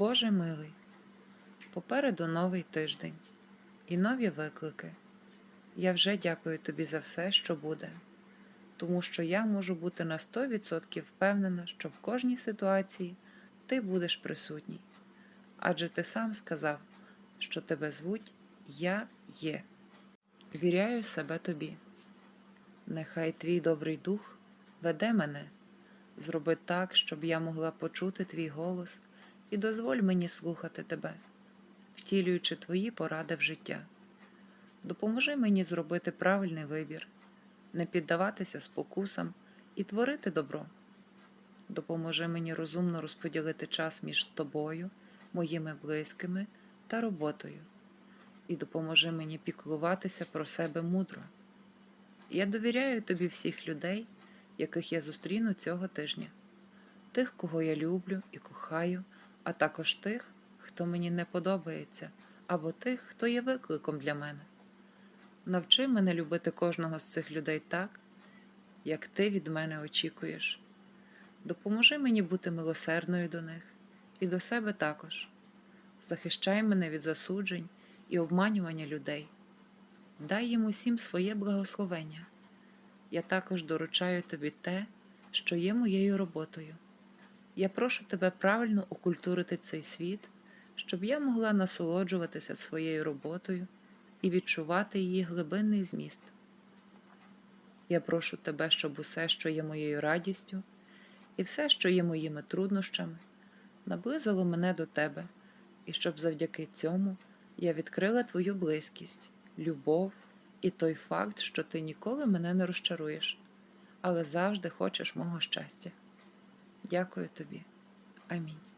Боже милий, попереду новий тиждень і нові виклики. Я вже дякую тобі за все, що буде, тому що я можу бути на 100% впевнена, що в кожній ситуації ти будеш присутній. Адже ти сам сказав, що тебе звуть Я є. Віряю себе тобі. Нехай твій добрий дух веде мене, зроби так, щоб я могла почути твій голос і дозволь мені слухати тебе, втілюючи твої поради в життя. Допоможи мені зробити правильний вибір, не піддаватися спокусам і творити добро. Допоможи мені розумно розподілити час між тобою, моїми близькими та роботою, і допоможи мені піклуватися про себе мудро. Я довіряю тобі всіх людей, яких я зустріну цього тижня, тих, кого я люблю і кохаю, а також тих, хто мені не подобається, або тих, хто є викликом для мене. Навчи мене любити кожного з цих людей так, як ти від мене очікуєш. Допоможи мені бути милосердною до них і до себе також. Захищай мене від засуджень і обманювання людей. Дай їм усім своє благословення. Я також доручаю тобі те, що є моєю роботою. Я прошу тебе правильно окультурити цей світ, щоб я могла насолоджуватися своєю роботою і відчувати її глибинний зміст. Я прошу тебе, щоб усе, що є моєю радістю, і все, що є моїми труднощами, наблизило мене до тебе, і щоб завдяки цьому я відкрила твою близькість, любов і той факт, що ти ніколи мене не розчаруєш, але завжди хочеш мого щастя. Дякую тобі. Амінь.